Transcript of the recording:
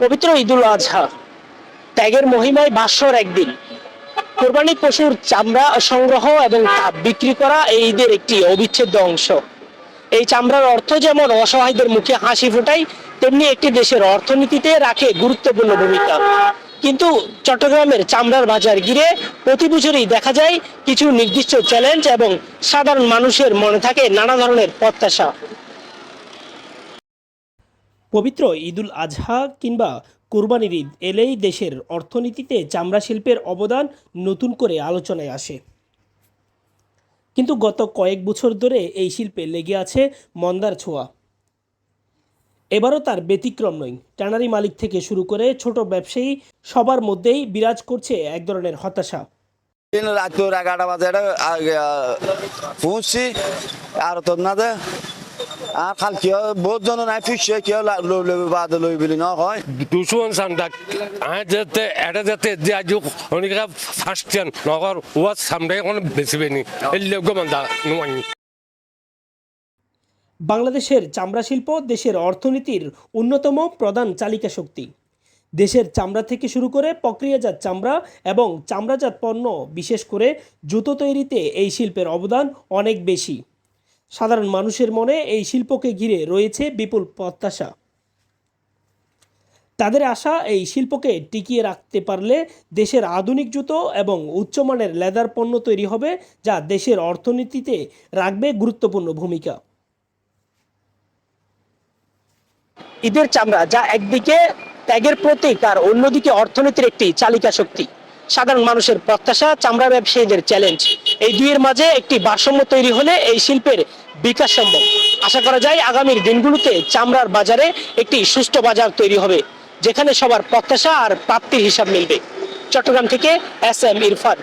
পবিত্র ঈদুল আজহা, ত্যাগের মহিমায় ভাস্বর একদিন। কোরবানি পশুর চামড়া সংগ্রহ এবং তা বিক্রি করা এই ঈদের একটি অবিচ্ছেদ্য অংশ। এই চামড়ার অর্থ যেমন অসহায়দের মুখে হাসি ফোটায়, তেমনি একটি দেশের অর্থনীতিতে রাখে গুরুত্বপূর্ণ ভূমিকা। কিন্তু চট্টগ্রামের চামড়ার বাজার ঘিরে প্রতি বছরই দেখা যায় কিছু নির্দিষ্ট চ্যালেঞ্জ এবং সাধারণ মানুষের মনে থাকে নানা ধরনের প্রত্যাশা। পবিত্র ঈদুল আজহা কিংবা কোরবানির ঈদ এলেই দেশের অর্থনীতিতে চামড়া শিল্পের অবদান নতুন করে আলোচনায় আসে। কিন্তু গত কয়েক বছর ধরে এই শিল্পে লেগে আছে মন্দার ছোঁয়া। এবারও তার ব্যতিক্রম নয়। ট্যানারি মালিক থেকে শুরু করে ছোট ব্যবসায়ী সবার মধ্যেই বিরাজ করছে এক ধরনের হতাশা। এগারোটা আর তোর না আর খাল বহুত জন নাই লই লই বাদ লই বিলি ন হয় দুশোন সামদাক আয় যেতে এটা যেতে যে আজ নগর ওয়াজ সামদাই কোনো বেশি বেনি। এই লোক মান্দা বাংলাদেশের চামড়া শিল্প দেশের অর্থনীতির অন্যতম প্রধান চালিকা শক্তি। দেশের চামড়া থেকে শুরু করে প্রক্রিয়াজাত চামড়া এবং চামড়াজাত পণ্য বিশেষ করে জুতো তৈরিতে এই শিল্পের অবদান অনেক বেশি। সাধারণ মানুষের মনে এই শিল্পকে ঘিরে রয়েছে বিপুল প্রত্যাশা। তাদের আশা এই শিল্পকে টিকিয়ে রাখতে পারলে দেশের আধুনিক জুতো এবং উচ্চমানের লেদার পণ্য তৈরি হবে, যা দেশের অর্থনীতিতে রাখবে গুরুত্বপূর্ণ ভূমিকা। ঈদের চামড়া, যা একদিকে ত্যাগের প্রতীক আর অন্যদিকে অর্থনীতির একটি চালিকা শক্তি। সাধারণ মানুষের প্রত্যাশা, চামড়া ব্যবসায়ীদের চ্যালেঞ্জ এই দুইয়ের মাঝে একটি ভারসাম্য তৈরি হলে এই শিল্পের বিকাশ সম্ভব। আশা করা যায় আগামীর দিনগুলোতে চামড়ার বাজারে একটি সুষ্ঠু বাজার তৈরি হবে, যেখানে সবার প্রত্যাশা আর প্রাপ্তির হিসাব মিলবে। চট্টগ্রাম থেকে এস এম ইরফান।